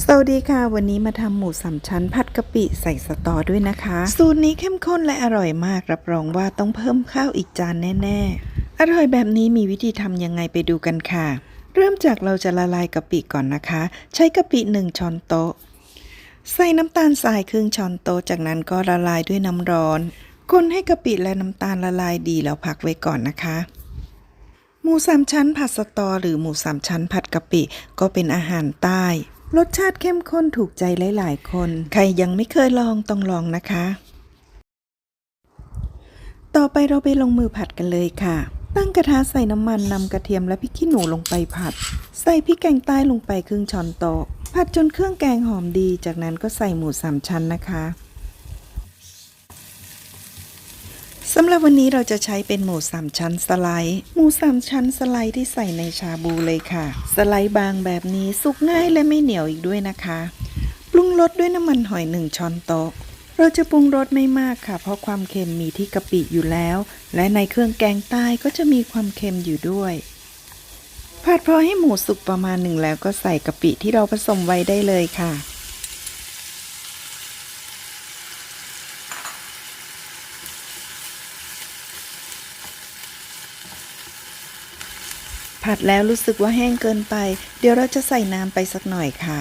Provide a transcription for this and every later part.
สวัสดีค่ะ วันนี้มาทำหมูสามชั้นผัดกะปิใส่สตอด้วยนะคะ สูตรนี้เข้มข้นและอร่อยมาก รับรองว่าต้องเพิ่มข้าวอีกจานแน่ ๆ อร่อยแบบนี้มีวิธีทำยังไงไปดูกันค่ะ เริ่มจากเราจะละลายกะปิก่อนนะคะ ใช้กะปิหนึ่งช้อนโต๊ะ ใส่น้ำตาลทรายครึ่งช้อนโต๊ะ จากนั้นก็ละลายด้วยน้ำร้อน คนให้กะปิและน้ำตาลละลายดีแล้วพักไว้ก่อนนะคะหมูสามชั้นผัดสตอ หรือหมูสามชั้นผัดกะปิก็เป็นอาหารใต้ รสชาติเข้มข้นถูกใจหลายๆ คน ใครยังไม่เคยลองต้องลองนะคะ ต่อไปเราไปลงมือผัดกันเลยค่ะ ตั้งกระทะใส่น้ำมันนำกระเทียมและพริกขี้หนูลงไปผัด ใส่พริกแกงใต้ลงไปครึ่งช้อนโต๊ะผัดจนเครื่องแกงหอมดี จากนั้นก็ใส่หมูสามชั้นนะคะ สำหรับวันนี้เราจะใช้เป็นหมูสามชั้นสไลด์ หมูสามชั้นสไลด์ที่ใส่ในชาบูเลยค่ะ สไลด์บางแบบนี้สุกง่ายและไม่เหนียวอีกด้วยนะคะ ปรุงรสด้วยน้ำมันหอยหนึ่งช้อนโต๊ะ เราจะปรุงรสไม่มากค่ะ เพราะความเค็มมีที่กะปิอยู่แล้ว และในเครื่องแกงใต้ก็จะมีความเค็มอยู่ด้วยผัดพอให้หมูสุกประมาณหนึ่งแล้วก็ใส่กะปิที่เราผสมไว้ได้เลยค่ะ ผัดแล้วรู้สึกว่าแห้งเกินไป เดี๋ยวเราจะใส่น้ำไปสักหน่อยค่ะ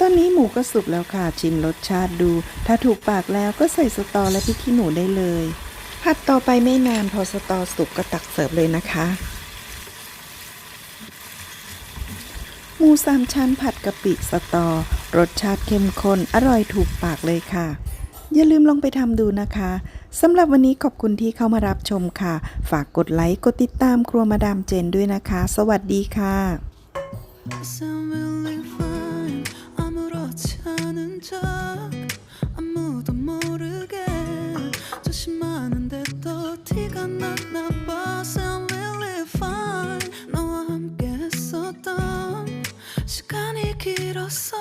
ตอนนี้หมูก็สุกแล้วค่ะ ชิมรสชาติดู ถ้าถูกปากแล้วก็ใส่สตอและพริกขี้หนูได้เลย ผัดต่อไปไม่นานพอสตอสุกก็ตักเสิร์ฟเลยนะคะ หมูสามชั้นผัดกะปิสตอ รสชาติเข้มข้น อร่อยถูกปากเลยค่ะ อย่าลืมลองไปทำดูนะคะสำหรับวันนี้ขอบคุณที่เข้ามารับชมค่ะ ฝากกดไลค์กดติดตามครัวมาดามเจนด้วยนะคะ สวัสดีค่ะ Sound really fine 아무렇지 않은 척 길었어